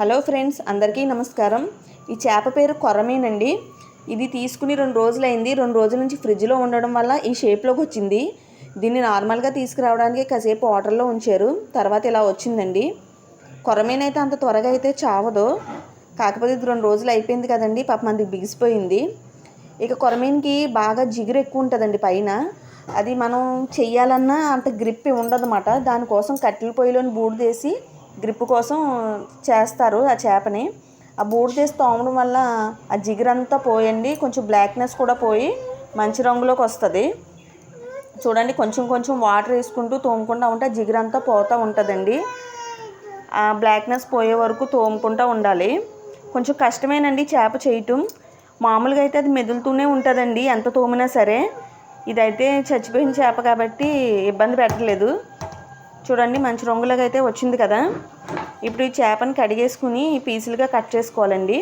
Hello friends అందరికీ నమస్కారం. ఈ చేప పేరు కొరమేనండి. ఇది తీసుకుని రెండు రోజులైంది. రెండు రోజుల నుంచి ఫ్రిడ్జ్లో ఉండడం వల్ల ఈ షేప్లోకి వచ్చింది. దీన్ని నార్మల్గా తీసుకురావడానికి కాసేపు వాటర్లో ఉంచారు. తర్వాత ఇలా వచ్చిందండి. కొరమేన్ అయితే అంత త్వరగా అయితే చావదు. కాకపోతే ఇది రెండు రోజులు అయిపోయింది కదండి. పాప మంది బిగిసిపోయింది. ఇక కొరమేన్కి బాగా జిగురు ఎక్కువ ఉంటుందండి పైన. అది మనం చెయ్యాలన్నా అంత గ్రిప్ ఉండదన్నమాట. దానికోసం కట్టెల పొయ్యిలోని బూడిదేసి గ్రిప్ కోసం చేస్తారు ఆ చేపని. ఆ బూడిదేసి తోమడం వల్ల ఆ జిగురంతా పోయండి కొంచెం బ్లాక్నెస్ కూడా పోయి మంచి రంగులోకి వస్తుంది. చూడండి కొంచెం కొంచెం వాటర్ వేసుకుంటూ తోముకుంటూ ఉంటే ఆ జిగురంతా పోతూ ఉంటుందండి. ఆ బ్లాక్నెస్ పోయే వరకు తోముకుంటూ ఉండాలి. కొంచెం కష్టమేనండి చేప చేయటం. మామూలుగా అయితే అది మెదులుతూనే ఉంటుందండి ఎంత తోమినా సరే. ఇదైతే చచ్చిపోయిన చేప కాబట్టి ఇబ్బంది పెట్టలేదు. చూడండి మంచి రంగులాగా అయితే వచ్చింది కదా. ఇప్పుడు ఈ చేపని కడిగేసుకుని పీసులుగా కట్ చేసుకోవాలండి.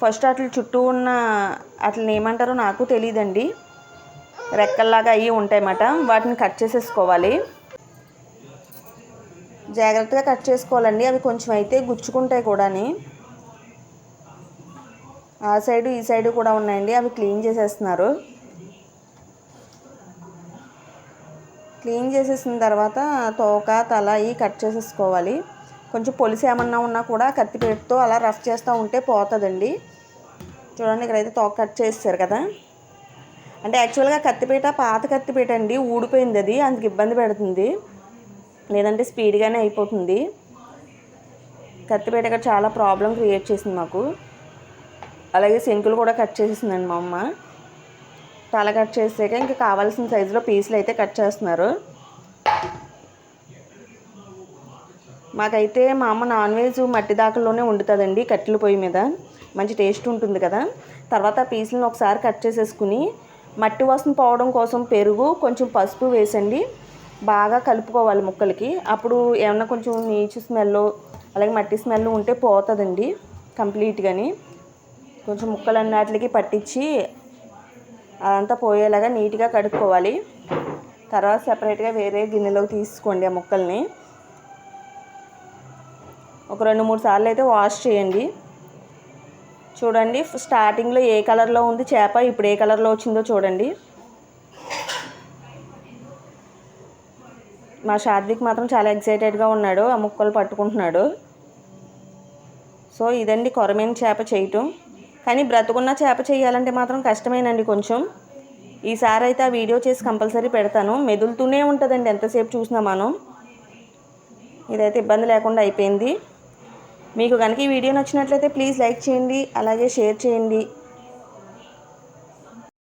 ఫస్ట్ అట్ల చుట్టూ ఉన్న అట్లని ఏమంటారో నాకు తెలియదండి రెక్కల్లాగా అయ్యి ఉంటాయన్నమాట. వాటిని కట్ చేసేసుకోవాలి. జాగ్రత్తగా కట్ చేసుకోవాలండి. అవి కొంచెం అయితే గుచ్చుకుంటాయి కూడాని. ఆ సైడు ఈ సైడు కూడా ఉన్నాయండి. అవి క్లీన్ చేసేస్తున్నారు. క్లీన్ చేసేసిన తర్వాత తోక తల ఈ కట్ చేసేసుకోవాలి. కొంచెం పొలిసి ఏమన్నా ఉన్నా కూడా కత్తిపేటతో అలా రఫ్ చేస్తూ ఉంటే పోతుందండి. చూడండి ఇక్కడైతే తోక కట్ చేస్తారు కదా. అంటే యాక్చువల్గా కత్తిపీట పాత కత్తిపీట అండి. ఊడిపోయింది అది అందుకు ఇబ్బంది పెడుతుంది. లేదంటే స్పీడ్గానే అయిపోతుంది. కత్తిపీట ఇక్కడ చాలా ప్రాబ్లం క్రియేట్ చేసింది మాకు. అలాగే శంకులు కూడా కట్ చేసేసిందండి మా అమ్మ. తల కట్ చేసాక ఇంకా కావాల్సిన సైజులో పీసులు అయితే కట్ చేస్తున్నారు. మాకైతే మా అమ్మ నాన్ వెజ్ మట్టి దాకల్లోనే వండుతుందండి కట్టెల పొయ్యి మీద. మంచి టేస్ట్ ఉంటుంది కదా. తర్వాత పీసులను ఒకసారి కట్ చేసేసుకుని మట్టి వాసన పోవడం కోసం పెరుగు కొంచెం పసుపు వేసండి. బాగా కలుపుకోవాలి ముక్కలకి. అప్పుడు ఏమన్నా కొంచెం నీచు స్మెల్ అలాగే మట్టి స్మెల్ ఉంటే పోతుందండి కంప్లీట్గాని. కొంచెం ముక్కలన్నిటికి పట్టించి అదంతా పోయేలాగా నీట్గా కడుక్కోవాలి. తర్వాత సపరేట్గా వేరే గిన్నెలోకి తీసుకోండి ఆ ముక్కల్ని. ఒక రెండు మూడు సార్లు అయితే వాష్ చేయండి. చూడండి స్టార్టింగ్లో ఏ కలర్లో ఉంది చేప ఇప్పుడు ఏ కలర్లో వచ్చిందో చూడండి. మా షాద్విక్ మాత్రం చాలా ఎక్సైటెడ్గా ఉన్నాడు ఆ ముక్కలు పట్టుకుంటున్నాడు. సో ఇదండి కొరమైన చేప చేయటం. కానీ బ్రతుకున్న చేప చేయాలంటే మాత్రం కష్టమేనండి కొంచెం. ఈసారి అయితే ఆ వీడియో చేసి కంపల్సరీ పెడతాను. మెదులుతూనే ఉంటుందండి ఎంతసేపు చూసినా మనం. ఇదైతే ఇబ్బంది లేకుండా అయిపోయింది. మీకు కనుక ఈ వీడియో నచ్చినట్లయితే ప్లీజ్ లైక్ చేయండి అలాగే షేర్ చేయండి.